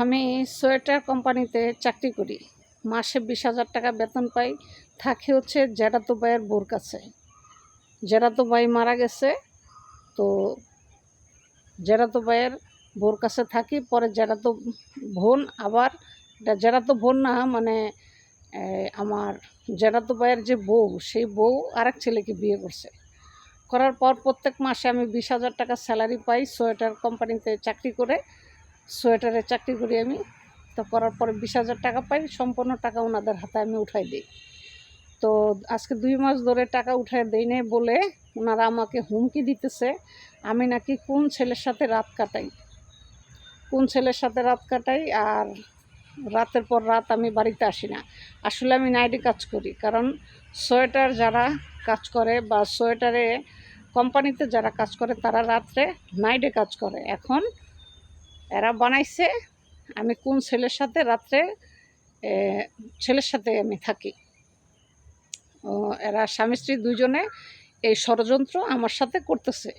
আমি সোয়েটার কোম্পানিতে চাকরি করি। মাসে বিশ হাজার টাকা বেতন পাই। থাকি হচ্ছে জেঠাতো ভাইয়ের বোর কাছে। জেঠাতো ভাই মারা গেছে, তো জেঠাতো ভাইয়ের বোর কাছে থাকি, পরে জেঠাতো বোন আবার, এটা জেঠাতো বোন না মানে আমার জেঠাতো ভাইয়ের যে বউ, সেই বউ আরেক ছেলেকে বিয়ে করছে। করার পর প্রত্যেক মাসে আমি বিশ হাজার টাকা স্যালারি পাই সোয়েটার কোম্পানিতে চাকরি করে। সোয়েটারে চাকরি করি আমি। তো করার পরে বিশ হাজার টাকা পাই, সম্পূর্ণ টাকা ওনাদের হাতে আমি উঠাই দিই। তো আজকে দুই মাস ধরে টাকা উঠাই দেই নাই বলে ওনারা আমাকে হুমকি দিতেছে, আমি নাকি কোন ছেলের সাথে রাত কাটাই? কোন ছেলের সাথে রাত কাটাই? আর রাতের পর রাত আমি বাড়িতে আসি না। আসলে আমি নাইটে কাজ করি, কারণ সোয়েটার যারা কাজ করে বা সোয়েটারে কোম্পানিতে যারা কাজ করে তারা রাত্রে নাইটে কাজ করে। এখন এরা বানাইছে, আমি কোন ছেলের সাথে রাত্রে ছেলের সাথে আমি থাকি। এরা স্বামী স্ত্রী দুজনে এই ষড়যন্ত্র আমার সাথে করতেছে।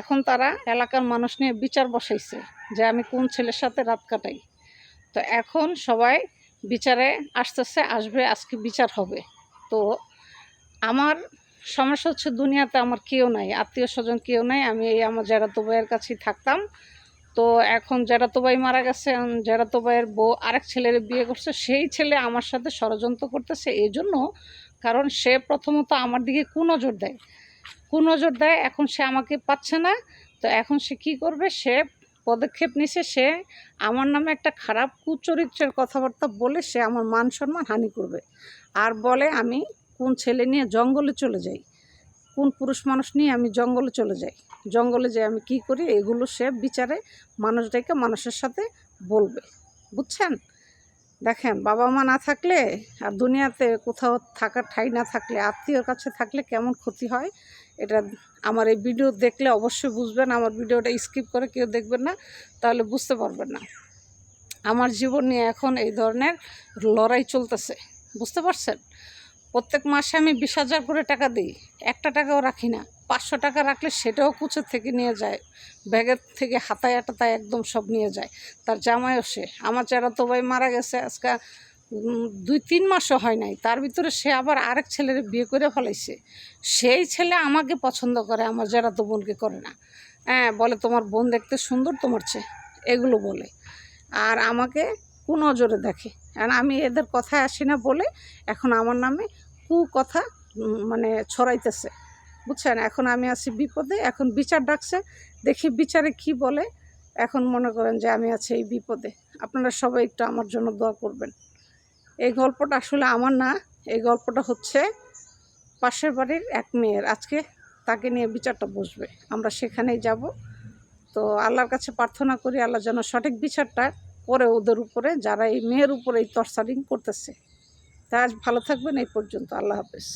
এখন তারা এলাকার মানুষ নিয়ে বিচার বসাইছে যে আমি কোন ছেলের সাথে রাত কাটাই। তো এখন সবাই বিচারে আসতেছে, আসবে, আজকে বিচার হবে। তো আমার সমস্যা হচ্ছে দুনিয়াতে আমার কেউ নাই, আত্মীয় স্বজন কেউ নাই, আমি এই আমার জেরাতো ভাইয়ের কাছেই থাকতাম। তো এখন জেরাতো ভাই মারা গেছে এখন জেরাতো ভাইয়ের বউ আরেক ছেলের বিয়ে করছে, সেই ছেলে আমার সাথে ষড়যন্ত্র করতেছে, এই জন্য কারণ সে প্রথমত আমার দিকে কুনজর দেয়। কুনজর দেয়, এখন সে আমাকে পাচ্ছে না, তো এখন সে কি করবে? সে পদক্ষেপ নিছে, সে আমার নামে একটা খারাপ কুচরিত্রের কথাবার্তা বলে সে আমার মান সম্মান হানি করবে। আর বলে আমি কোন ছেলে নিয়ে জঙ্গলে চলে যাই। কোন পুরুষ মানুষ নিয়ে আমি জঙ্গলে চলে যাই। জঙ্গলে যে আমি কি করি? এগুলো সে বিচারে মানুষটাকে মানুষের সাথে বলবে। বুঝছেন? দেখেন, বাবা মা না থাকলে আর দুনিয়াতে কোথাও থাকার ঠাই না থাকলে, আত্মীয়র কাছে থাকলে কেমন ক্ষতি হয়? এটা আমার এই ভিডিও দেখলে অবশ্যই বুঝবেন। আমার ভিডিওটা স্কিপ করে কেউ দেখবেন না, তাহলে বুঝতে পারবেন না। আমার জীবন নিয়ে এখন এই ধরনের লড়াই চলতেছে। বুঝতে পারছেন? প্রত্যেক মাসে আমি বিশ হাজার করে টাকা দিই। একটা টাকাও রাখি না। পাঁচশো টাকা রাখলে সেটাও কুচে থেকে নিয়ে যায়। ব্যাগের থেকে হাতায় টাতায় একদম সব নিয়ে যায়। তার জামাইও সে। আমার চেরাতো ভাই মারা গেছে আজকে দুই তিন মাসও হয় নাই। তার ভিতরে সে আবার আরেক ছেলের বিয়ে করে ফেলাইছে। সেই ছেলে আমাকে পছন্দ করে, আমার জেরাতো বোনকে করে না। হ্যাঁ বলে তোমার বোন দেখতে সুন্দর তোমার চেয়ে। এগুলো বলে। আর আমাকে কোন নজরে দেখে। আর আমি এদের কথায় আসি না বলে এখন আমার নামে কু কথা মানে ছড়াইতেছে। বুঝছেন? এখন আমি আছি বিপদে, এখন বিচার ডাকছে, দেখি বিচারে কি বলে। এখন মনে করেন যে আমি আছি এই বিপদে। আপনারা সবাই একটু আমার জন্য দোয়া করবেন। এই গল্পটা আসলে আমার না, এই গল্পটা হচ্ছে পাশের বাড়ির এক মেয়ের। আজকে তাকে নিয়ে বিচারটা বসবে। আমরা সেখানেই যাব। তো আল্লাহর কাছে প্রার্থনা করি, আল্লাহ যেন সঠিক বিচারটা করে ওদের উপরে, যারা এই মেয়ের উপরে এই টর্চারিং করতেছে। তাই আজ ভালো থাকবেন, এই পর্যন্ত। আল্লাহ হাফেজ।